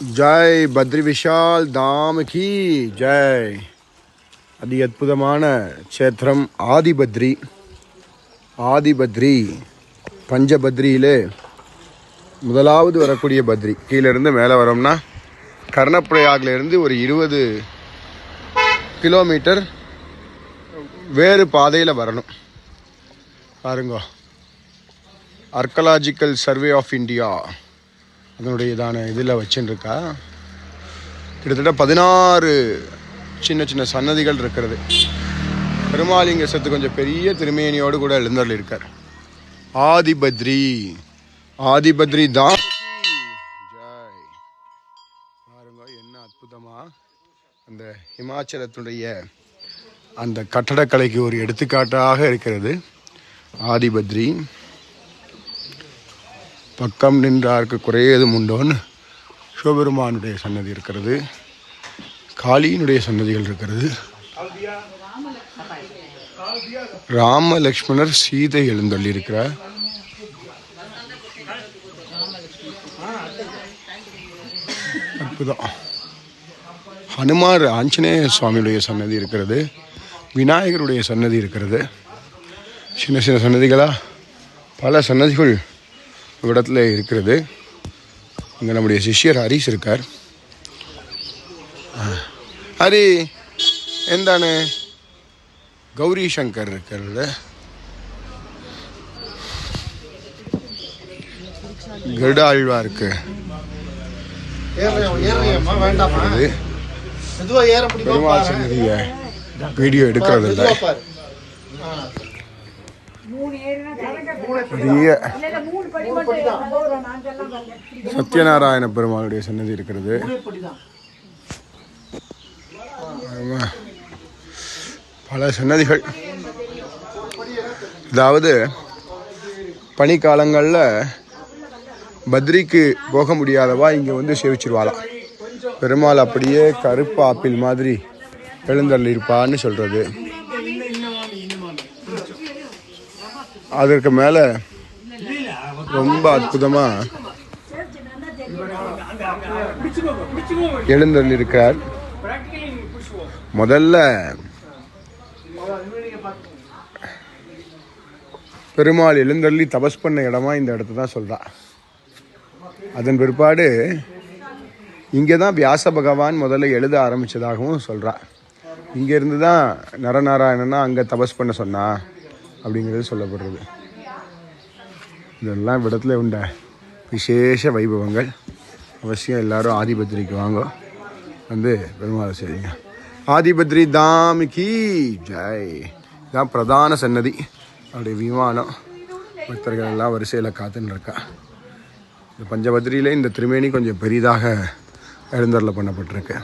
ஜெய் பத்ரி விஷால் தாம் கி ஜெய். அதி அற்புதமான க்ஷேத்திரம் ஆதிபத்ரி. ஆதிபத்ரி பஞ்சபத்ரியிலே முதலாவது வரக்கூடிய பத்ரி. கீழேருந்து மேலே வரோம்னா கர்ணப்பிரயாக்ல இருந்து ஒரு இருபது கிலோமீட்டர் வேறு பாதையில் வரணும். பாருங்க. ஆர்கலாஜிக்கல் சர்வே ஆஃப் இந்தியா அதனுடையதான இதில் வச்சுருக்கா? கிட்டத்தட்ட பதினாறு சின்ன சின்ன சன்னதிகள் இருக்கிறது. பெருமாளிங்க சத்து கொஞ்சம் பெரிய திருமேனியோடு கூட எழுந்தருள் இருக்கார் ஆதிபத்ரி ஆதிபத்ரி தான் ஜாய். பாருங்க என்ன அற்புதமாக அந்த இமாச்சலத்துடைய அந்த கட்டடக்கலைக்கு ஒரு எடுத்துக்காட்டாக இருக்கிறது. ஆதிபத்ரி பக்கம் நின்றார்க்கு குறையதும் உண்டோன்னு சிவபெருமானுடைய சன்னதி இருக்கிறது. காளியினுடைய சன்னதிகள் இருக்கிறது. ராம லக்ஷ்மணர் சீதை எழுந்தள்ளி இருக்கிறார். அற்புதம். ஹனுமார் ஆஞ்சநேய சுவாமியுடைய சன்னதி இருக்கிறது. விநாயகருடைய சன்னதி இருக்கிறது. சின்ன சின்ன சன்னதிகளா? பல சன்னதிகள் இடத்துல இருக்கிறது இங்கே நம்முடைய சிஷ்யர் ஹரிஷ் இருக்கார் ஆ. ஹரி എന്താണ് கௌரி சங்கர் இருக்கிறது கருடாழ்வாருக்கு ஏறுறியா, ஏறுறியாம்மா? வேண்டாமா? இது மெதுவா ஏற முடியுமா பெருமாள் பாரு. சன்னதியை வீடியோ எடுக்கிறது பெரிய சத்யநாராயண பெருமாளுடைய சன்னதி இருக்கிறது. பல சன்னதிகள். அதாவது பனிக்காலங்களில் பத்ரிக்கு போக முடியாதவா இங்கே வந்து சேவிச்சிருவாளாம். பெருமாள் அப்படியே கருப்பு ஆப்பிள் மாதிரி எழுந்தள்ளிருப்பான்னு சொல்கிறது அதற்கு மேலே ரொம்ப அற்புதமாக எழுந்தருள் முதல்ல பெருமாள் எழுந்தள்ளி தபஸ் பண்ண இடமா இந்த இடத்த தான் சொல்றா. அதன் பிற்பாடு இங்கே தான் வியாச பகவான் முதல்ல எழுத ஆரம்பித்ததாகவும் சொல்கிறா இங்கேருந்து தான் நரநாராயணனா அங்கே தபஸ் பண்ண சொன்னா. அப்படிங்கிறது சொல்லப்படுறது. இதெல்லாம் இடத்துல உண்ட விசேஷ வைபவங்கள். அவசியம் எல்லாரும் ஆதிபத்திரிக்கு வாங்க. வந்து பெருமாள் செய்யுங்க ஆதிபத்ரி தாம் கி ஜெய். இதான் பிரதான சன்னதி. அவருடைய விமானம். பக்தர்கள் எல்லாம் வரிசையில் காத்துன்னு இருக்கா இந்த பஞ்சபத்ரியிலே இந்த திருமேனி கொஞ்சம் பெரிதாக எழுந்தரில் பண்ணப்பட்டிருக்கு.